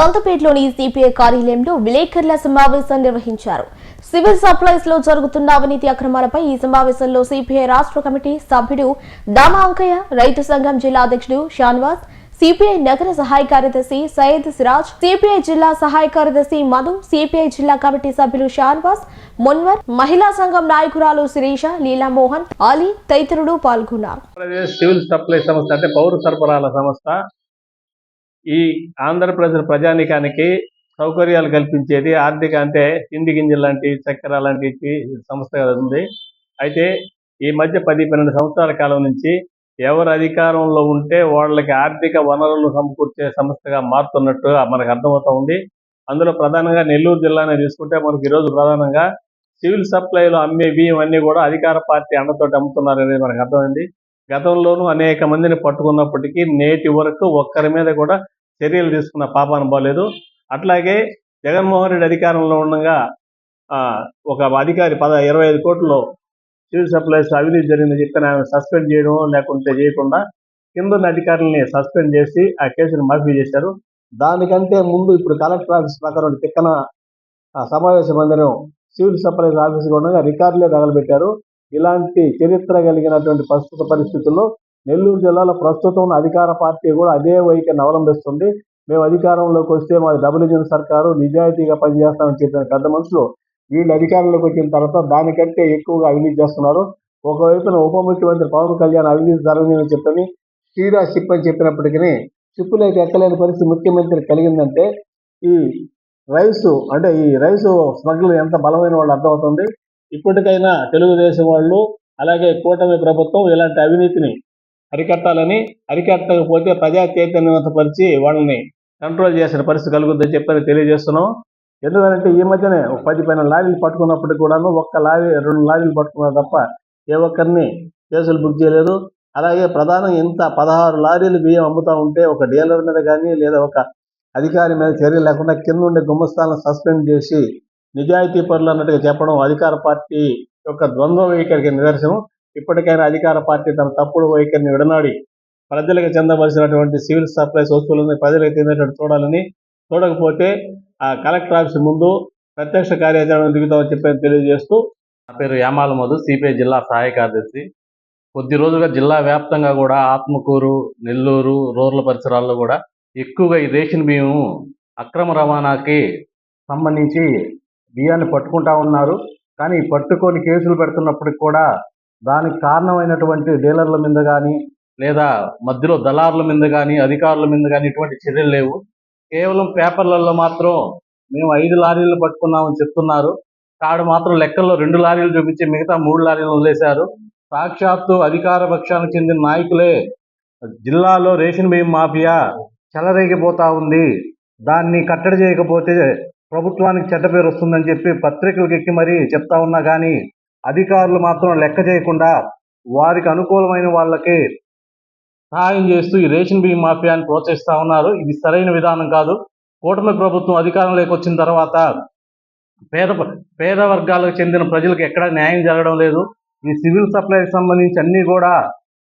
సొంతపేటలోని CPI కార్యాలయంలో విలేకరుల సమావేశం నిర్వహించారు. సివిల్ సప్లైస్లో జరుగుతున్న అవినీతి అక్రమాలపై ఈ సమావేశంలో సిపిఐ రాష్ట్ర కమిటీ సభ్యుడు దామా అంకయ్య రైతు సంఘం జిల్లా అధ్యక్షుడు షాన్వాస్ సిపిఐ నగర సహాయ కార్యదర్శి సయ్యద్ సిరాజ్ సిపిఐ జిల్లా సహాయ కార్యదర్శి మధు సిపిఐ జిల్లా కమిటీ సభ్యులు షాన్వాస్ మున్వర్ మహిళా సంఘం నాయకురాలు శిరీష లీలామోహన్ ఆలీ తదితరులు పాల్గొన్నారు. సివిల్ సప్లై సంస్థ అంటే పౌర సరఫరాల సంస్థ. ఈ ఆంధ్రప్రదేశ్ ప్రజానికానికి సౌకర్యాలు కల్పించేది ఆర్థిక అంటే తిండి గింజలు లాంటి చక్కెర లాంటి సంస్థ ఉంది. అయితే ఈ మధ్య పది పన్నెండు సంవత్సరాల కాలం నుంచి ఎవరు అధికారంలో ఉంటే వాళ్ళకి ఆర్థిక వనరులను సమకూర్చే సంస్థగా మారుతున్నట్టు మనకు అర్థమవుతా ఉంది. అందులో ప్రధానంగా నెల్లూరు జిల్లానే తీసుకుంటే మనకి ఈరోజు ప్రధానంగా సివిల్ సప్లైలో అమ్మే బియ్యం అన్నీ కూడా అధికార పార్టీ అండతోటి అమ్ముతున్నారనేది మనకు అర్థమైంది. గతంలోనూ అనేక మందిని పట్టుకున్నప్పటికీ నేటి వరకు ఒక్కరి మీద కూడా చర్యలు తీసుకున్న పాపాన పోలేదు. అట్లాగే జగన్మోహన్ రెడ్డి అధికారంలో ఉండగా ఒక అధికారి పద ఇరవై ఐదు కోట్లు సివిల్ సప్లైస్ అవినీతి జరిగిందని చెప్పిన ఆయన సస్పెండ్ చేయడం లేకుంటే చేయకుండా కింద అధికారుల్ని అధికారులని సస్పెండ్ చేసి ఆ కేసును మాఫీ చేశారు. దానికంటే ముందు ఇప్పుడు కలెక్టర్ ఆఫీస్ ప్రకారం తిక్కన సమావేశ మందిరం సివిల్ సప్లైస్ ఆఫీస్ ఉండగా రికార్డులే తగలబెట్టారు. ఇలాంటి చరిత్ర కలిగినటువంటి ప్రస్తుత పరిస్థితుల్లో నెల్లూరు జిల్లాలో ప్రస్తుతం ఉన్న అధికార పార్టీ కూడా అదే వైఖరిని అవలంబిస్తుంది. మేము అధికారంలోకి వస్తే మాది డబుల్ ఇంజిన్ సర్కారు నిజాయితీగా పనిచేస్తామని చెప్పిన పెద్ద మనుషులు వీళ్ళు అధికారంలోకి వచ్చిన తర్వాత దానికంటే ఎక్కువగా అవినీతి చేస్తున్నారు. ఒకవైపున ఉప ముఖ్యమంత్రి పవన్ కళ్యాణ్ అవినీతి జరగని చెప్పని శ్రీరా షిప్ అని చెప్పినప్పటికీ షిప్పులోకి ఎక్కలేని పరిస్థితి ముఖ్యమంత్రి కలిగిందంటే ఈ రైసు అంటే ఈ రైసు స్మగ్లర్ ఎంత బలమైన వాళ్ళు అర్థమవుతుంది. ఇప్పటికైనా తెలుగుదేశం వాళ్ళు అలాగే కూటమి ప్రభుత్వం ఇలాంటి అవినీతిని అరికట్టాలని అరికట్టకపోతే ప్రజా చైతన్యవంతపరిచి వాళ్ళని కంట్రోల్ చేసిన పరిస్థితి కలుగుద్దని చెప్పని తెలియజేస్తున్నాం. ఎందుకంటే ఈ మధ్యనే ఒక పది పైన లారీలు పట్టుకున్నప్పటికి కూడాను ఒక్క లారీ రెండు లారీలు పట్టుకున్నారు తప్ప ఏ ఒక్కరిని కేసులు బుక్ చేయలేదు. అలాగే ప్రధానం ఇంత పదహారు లారీలు బియ్యం అమ్ముతా ఉంటే ఒక డీలర్ మీద కానీ లేదా ఒక అధికారి మీద చర్య లేకుండా కింద ఉండే గుమ్మస్థాలను సస్పెండ్ చేసి నిజాయితీ పరులు అన్నట్టుగా చెప్పడం అధికార పార్టీ యొక్క ద్వంద్వ వైఖరికి నిదర్శనం. ఇప్పటికైనా అధికార పార్టీ తన తప్పుడు వైఖరిని విడనాడి ప్రజలకు చెందవలసినటువంటి సివిల్ సప్లైస్ వస్తువులను ప్రజలకు చెందేటట్టు చూడాలని చూడకపోతే ఆ కలెక్టర్ ఆఫీస్ ముందు ప్రత్యక్ష కార్యాచరణ దిగుతామని చెప్పి తెలియజేస్తూ నా పేరు యామాల మధు సిపిఐ జిల్లా సహాయ కార్యదర్శి. కొద్ది రోజుగా జిల్లా వ్యాప్తంగా కూడా ఆత్మకూరు నెల్లూరు రూరల్ పరిసరాల్లో కూడా ఎక్కువగా ఈ రేషన్ బియ్యం అక్రమ రవాణాకి సంబంధించి బియ్యాన్ని పట్టుకుంటా ఉన్నారు. కానీ ఈ పట్టుకొని కేసులు పెడుతున్నప్పటికి కూడా దానికి కారణమైనటువంటి డీలర్ల మీద కానీ లేదా మధ్యలో దళారుల మీద కానీ అధికారుల మీద కానీ ఇటువంటి చర్యలు లేవు. కేవలం పేపర్లలో మాత్రం మేము ఐదు లారీలు పట్టుకున్నామని చెప్తున్నారు. కాడు మాత్రం లెక్కల్లో రెండు లారీలు చూపించి మిగతా మూడు లారీలు వదిలేశారు. సాక్షాత్తు అధికార పక్షానికి చెందిన నాయకులే జిల్లాలో రేషన్ బియ్యం మాఫియా చెలరేగిపోతా ఉంది. దాన్ని కట్టడి చేయకపోతే ప్రభుత్వానికి చెడ్డ పేరు వస్తుందని చెప్పి పత్రికలకు ఎక్కి మరీ చెప్తా ఉన్నా కానీ అధికారులు మాత్రం లెక్క చేయకుండా వారికి అనుకూలమైన వాళ్ళకి సహాయం చేస్తూ ఈ రేషన్ బియ్యం మాఫియాని ప్రోత్సహిస్తూ ఉన్నారు. ఇది సరైన విధానం కాదు. కూటమి ప్రభుత్వం అధికారంలోకి వచ్చిన తర్వాత పేద పేద వర్గాలకు చెందిన ప్రజలకు ఎక్కడా న్యాయం జరగడం లేదు. ఈ సివిల్ సప్లైకి సంబంధించి అన్నీ కూడా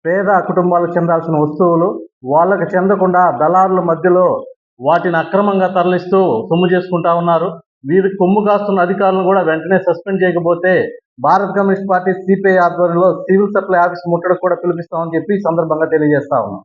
పేద కుటుంబాలకు చెందాల్సిన వస్తువులు వాళ్ళకి చెందకుండా దళారుల మధ్యలో వాటిని అక్రమంగా తరలిస్తూ సొమ్ము చేసుకుంటా ఉన్నారు. వీరికి కొమ్ము కాస్తున్న అధికారులను కూడా వెంటనే సస్పెండ్ చేయకపోతే భారత కమ్యూనిస్ట్ పార్టీ సిపిఐ ఆధ్వర్యంలో సివిల్ సప్లై ఆఫీస్ ముట్టడికి కూడా పిలిపిస్తామని చెప్పి సందర్భంగా తెలియజేస్తా ఉన్నాం.